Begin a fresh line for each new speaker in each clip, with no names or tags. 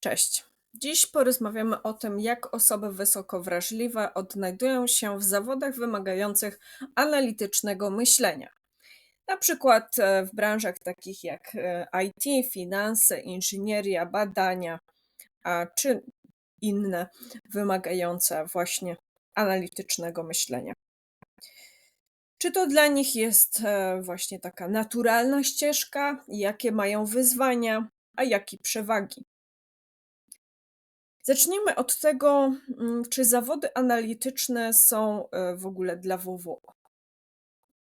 Cześć. Dziś porozmawiamy o tym, jak osoby wysoko wrażliwe odnajdują się w zawodach wymagających analitycznego myślenia. Na przykład e, w branżach takich jak e, IT, finanse, inżynieria, badania, a czy inne wymagające właśnie analitycznego myślenia. Czy to dla nich jest e, właśnie taka naturalna ścieżka? Jakie mają wyzwania, a jakie przewagi? Zacznijmy od tego, mm, czy zawody analityczne są e, w ogóle dla WWO.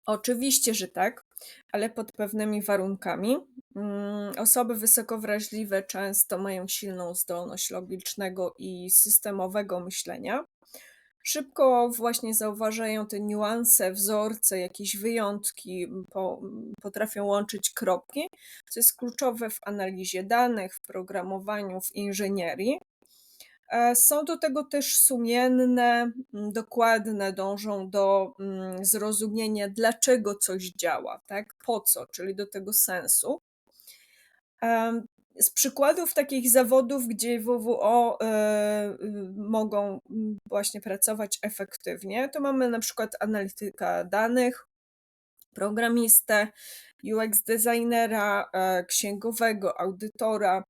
Oczywiście, że tak, ale pod pewnymi warunkami. Mm, osoby wysoko wrażliwe często mają silną zdolność logicznego i systemowego myślenia. Szybko właśnie zauważają te niuanse, wzorce, jakieś wyjątki, po, potrafią łączyć kropki, co jest kluczowe w analizie danych, w programowaniu, w inżynierii. E, są do tego też sumienne, mm, dokładne, dążą do mm, zrozumienia, dlaczego coś działa, tak? Po co, czyli do tego sensu. Z przykładów takich zawodów, gdzie WWO e, y, mogą mm, właśnie pracować efektywnie, to mamy na przykład analityka danych, programistę, UX designera, e, księgowego, audytora,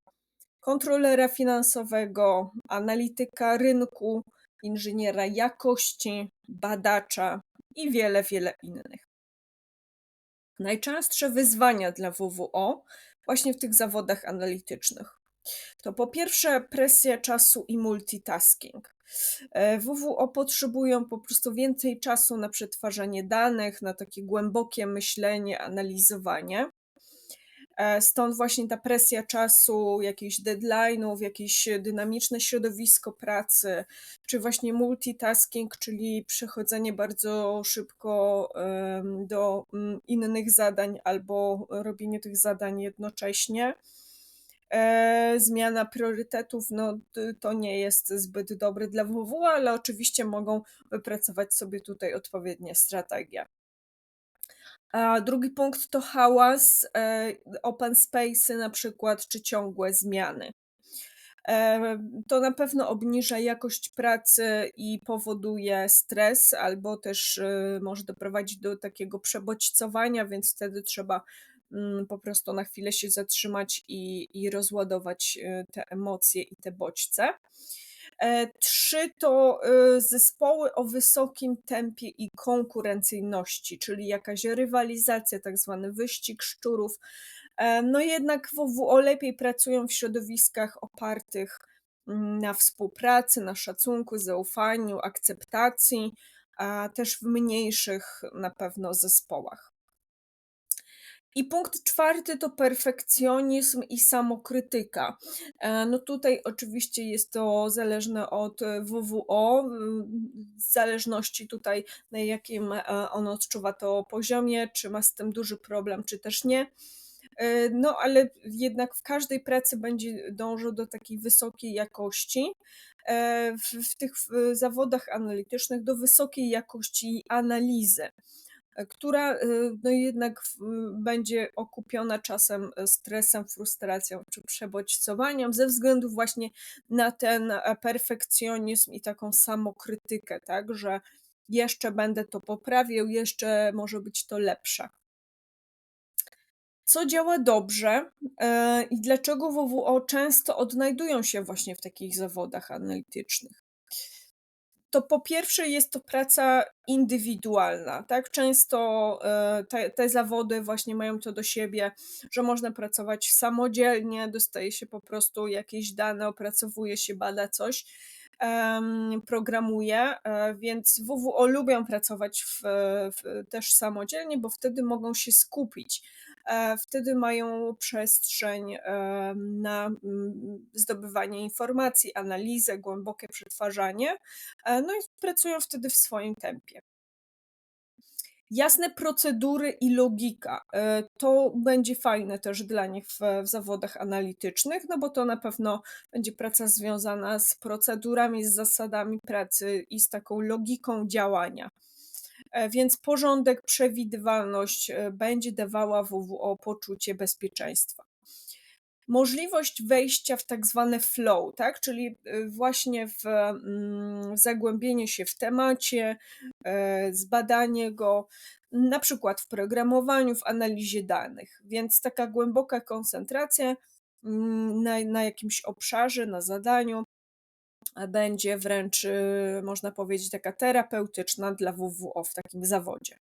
kontrolera finansowego, analityka rynku, inżyniera jakości, badacza i wiele, wiele innych. Najczęstsze wyzwania dla WWO właśnie w tych zawodach analitycznych to po pierwsze presja czasu i multitasking. E, WWO potrzebują po prostu więcej czasu na przetwarzanie danych, na takie głębokie myślenie, analizowanie. E, stąd właśnie ta presja czasu, jakichś deadline'ów, jakieś dynamiczne środowisko pracy, czy właśnie multitasking, czyli przechodzenie bardzo szybko do mm, innych zadań albo robienie tych zadań jednocześnie. E, zmiana priorytetów, no to nie jest zbyt dobry dla WW, ale oczywiście mogą wypracować sobie tutaj odpowiednie strategie. A drugi punkt to hałas, e, open space na przykład, czy ciągłe zmiany. E, to na pewno obniża jakość pracy i powoduje stres, albo też e, może doprowadzić do takiego przebodźcowania, więc wtedy trzeba mm, po prostu na chwilę się zatrzymać i, i rozładować te emocje i te bodźce. E, trzy to e, zespoły o wysokim tempie i konkurencyjności, czyli jakaś rywalizacja, tak zwany wyścig szczurów. E, no jednak WWO lepiej pracują w środowiskach opartych mm, na współpracy, na szacunku, zaufaniu, akceptacji, a też w mniejszych na pewno zespołach. I punkt czwarty to perfekcjonizm i samokrytyka. E, no tutaj oczywiście jest to zależne od WWO, w zależności tutaj na jakim e, on odczuwa to poziomie, czy ma z tym duży problem, czy też nie. E, no, ale jednak w każdej pracy będzie dążył do takiej wysokiej jakości. W, w tych zawodach analitycznych do wysokiej jakości analizy która y, no jednak będzie okupiona czasem e, stresem, frustracją czy przebodźcowaniem ze względu właśnie na ten e, perfekcjonizm i taką samokrytykę, tak, że jeszcze będę to poprawiał, jeszcze może być to lepsze. Co działa dobrze e, i dlaczego WWO często odnajdują się właśnie w takich zawodach analitycznych? To po pierwsze jest to praca indywidualna, tak? Często e, te, te, zawody właśnie mają to do siebie, że można pracować samodzielnie, dostaje się po prostu jakieś dane, opracowuje się, bada coś, programuje, e, więc WWO lubią pracować w, w, też samodzielnie, bo wtedy mogą się skupić wtedy mają przestrzeń e, na zdobywanie informacji, analizę, głębokie przetwarzanie, e, no i pracują wtedy w swoim tempie. Jasne procedury i logika. To będzie fajne też dla nich w, w, zawodach analitycznych, no bo to na pewno będzie praca związana z procedurami, z zasadami pracy i z taką logiką działania. E, więc porządek, przewidywalność e, będzie dawała WWO poczucie bezpieczeństwa. możliwość wejścia w tak zwane flow, tak? czyli y, właśnie w mm, zagłębienie się w temacie, e, zbadanie go, na przykład w programowaniu, w analizie danych. Więc taka głęboka koncentracja mm, na, na jakimś obszarze, na zadaniu będzie wręcz, y, można powiedzieć, taka terapeutyczna dla WWO w takim zawodzie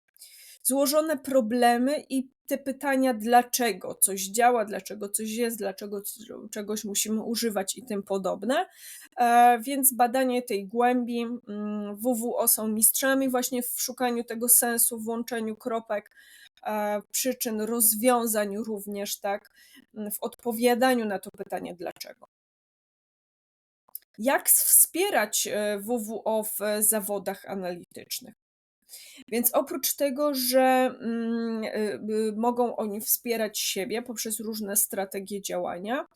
złożone problemy i te pytania, dlaczego coś działa, dlaczego coś jest, dlaczego czegoś musimy używać i tym podobne. E, więc badanie tej głębi, mm, WWO są mistrzami właśnie w szukaniu tego sensu, w łączeniu kropek, e, przyczyn, rozwiązań również, tak, w odpowiadaniu na to pytanie, dlaczego. Jak wspierać e, WWO w zawodach analitycznych? Więc oprócz tego, że mm, y, mogą oni wspierać siebie poprzez różne strategie działania,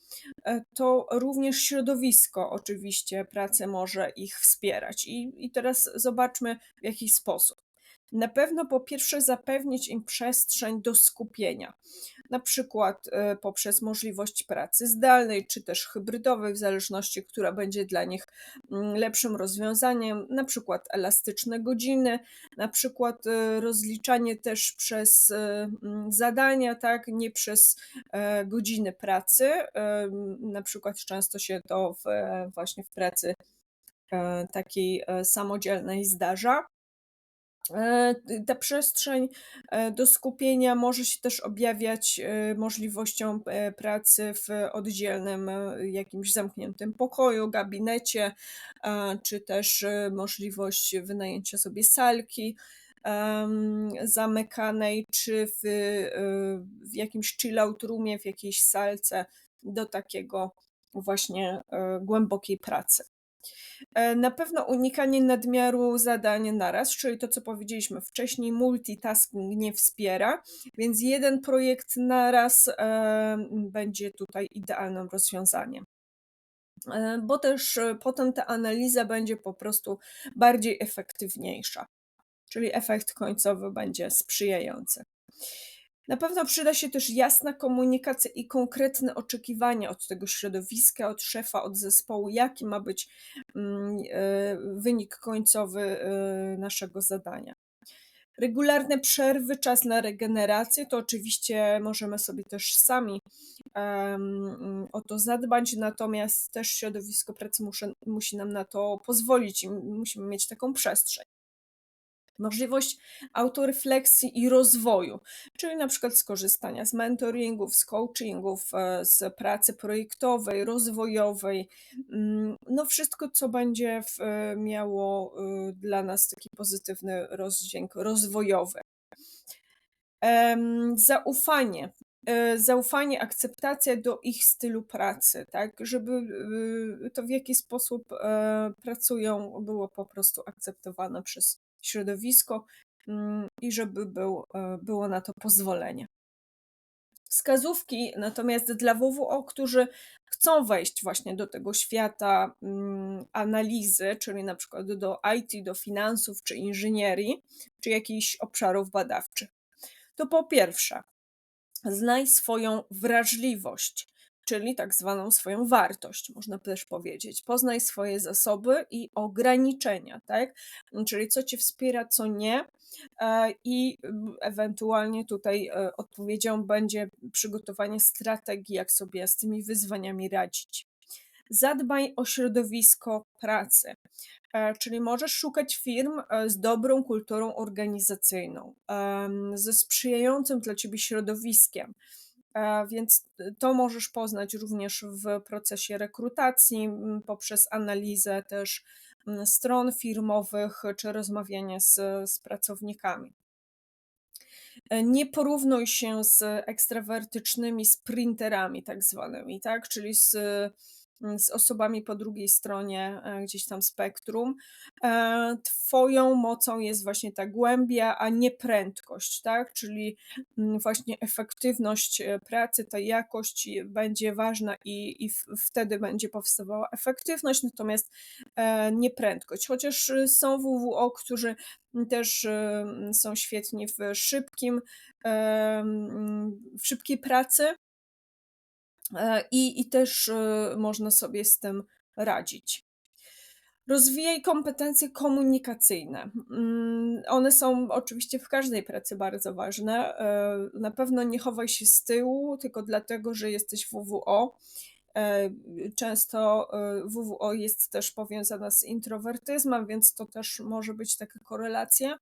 e, to również środowisko oczywiście pracy może ich wspierać. I, I teraz zobaczmy w jaki sposób. Na pewno po pierwsze zapewnić im przestrzeń do skupienia na przykład e, poprzez możliwość pracy zdalnej czy też hybrydowej, w zależności, która będzie dla nich mm, lepszym rozwiązaniem, na przykład elastyczne godziny, na przykład e, rozliczanie też przez e, mm, zadania, tak, nie przez godziny pracy. Na przykład często się to w, właśnie w pracy takiej samodzielnej zdarza. E, ta przestrzeń e, do skupienia może się też objawiać e, możliwością pracy w oddzielnym, jakimś zamkniętym pokoju, gabinecie, czy też możliwość wynajęcia sobie salki zamykanej, czy w, w jakimś chillout roomie, w jakiejś salce do takiego właśnie głębokiej pracy. E, na pewno unikanie nadmiaru zadań naraz, czyli to, co powiedzieliśmy wcześniej, multitasking nie wspiera, więc jeden projekt naraz e, będzie tutaj idealnym rozwiązaniem e, bo też potem ta analiza będzie po prostu bardziej efektywniejsza, czyli efekt końcowy będzie sprzyjający. Na pewno przyda się też jasna komunikacja i konkretne oczekiwania od tego środowiska, od szefa, od zespołu, jaki ma być mm, e, wynik końcowy e, naszego zadania. Regularne przerwy, czas na regenerację, to oczywiście możemy sobie też sami um, o to zadbać, natomiast też środowisko pracy muszę, musi nam na to pozwolić i musimy mieć taką przestrzeń możliwość autorefleksji i rozwoju, czyli na przykład skorzystania z mentoringów, z coachingów, e, z pracy projektowej, rozwojowej, mm, no wszystko, co będzie e, miało e, dla nas taki pozytywny rozdźwięk rozwojowy. Zaufanie, zaufanie, akceptacja do ich stylu pracy, tak, żeby to w jaki sposób pracują było po prostu akceptowane przez środowisko mm, i żeby był, e, było na to pozwolenie. Wskazówki natomiast dla WWO, którzy chcą wejść właśnie do tego świata mm, analizy, czyli na przykład do IT, do finansów czy inżynierii, czy jakichś obszarów badawczych, to po pierwsze, znaj swoją wrażliwość, czyli tak zwaną swoją wartość, można też powiedzieć. Poznaj swoje zasoby i ograniczenia, tak? Czyli co cię wspiera, co nie. E, I ewentualnie tutaj e, odpowiedzią będzie przygotowanie strategii, jak sobie z tymi wyzwaniami radzić. Zadbaj o środowisko pracy, e, czyli możesz szukać firm z dobrą kulturą organizacyjną, ze sprzyjającym dla ciebie środowiskiem więc to możesz poznać również w procesie rekrutacji, poprzez analizę też stron firmowych czy rozmawianie z, z pracownikami. E, nie porównuj się z ekstrawertycznymi sprinterami, tak zwanymi, tak? czyli z z osobami po drugiej stronie e, gdzieś tam spektrum. E, twoją mocą jest właśnie ta głębia, a nie prędkość, tak? Czyli mm, właśnie efektywność e, pracy, ta jakość będzie ważna i, i wtedy będzie powstawała efektywność, natomiast nie prędkość. Chociaż są WWO, którzy też są świetni w szybkim, w szybkiej pracy, I, I też e, można sobie z tym radzić. Rozwijaj kompetencje komunikacyjne. Mm, one są oczywiście w każdej pracy bardzo ważne. E, na pewno nie chowaj się z tyłu, tylko dlatego, że jesteś WWO. Często WWO jest też powiązana z introwertyzmem, więc to też może być taka korelacja.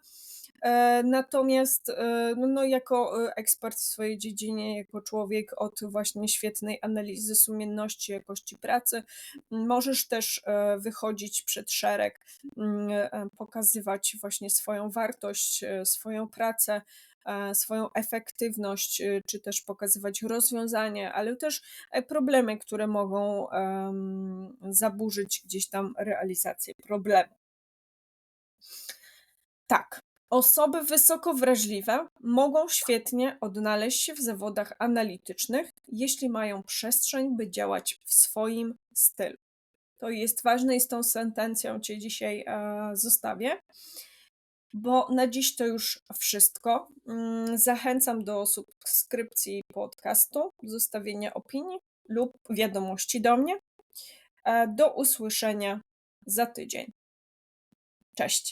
E, natomiast e, no, no, jako e, ekspert w swojej dziedzinie, jako człowiek od właśnie świetnej analizy sumienności, jakości pracy, możesz też wychodzić przed szereg, pokazywać właśnie swoją wartość, swoją pracę, swoją efektywność, czy też pokazywać rozwiązania, ale też problemy, które mogą zaburzyć gdzieś tam realizację problemu. Tak, Osoby wysoko wrażliwe mogą świetnie odnaleźć się w zawodach analitycznych, jeśli mają przestrzeń, by działać w swoim stylu. To jest ważne i z tą sentencją Cię dzisiaj e, zostawię, bo na dziś to już wszystko. Mm, zachęcam do subskrypcji podcastu, zostawienia opinii lub wiadomości do mnie. E, do usłyszenia za tydzień. Cześć.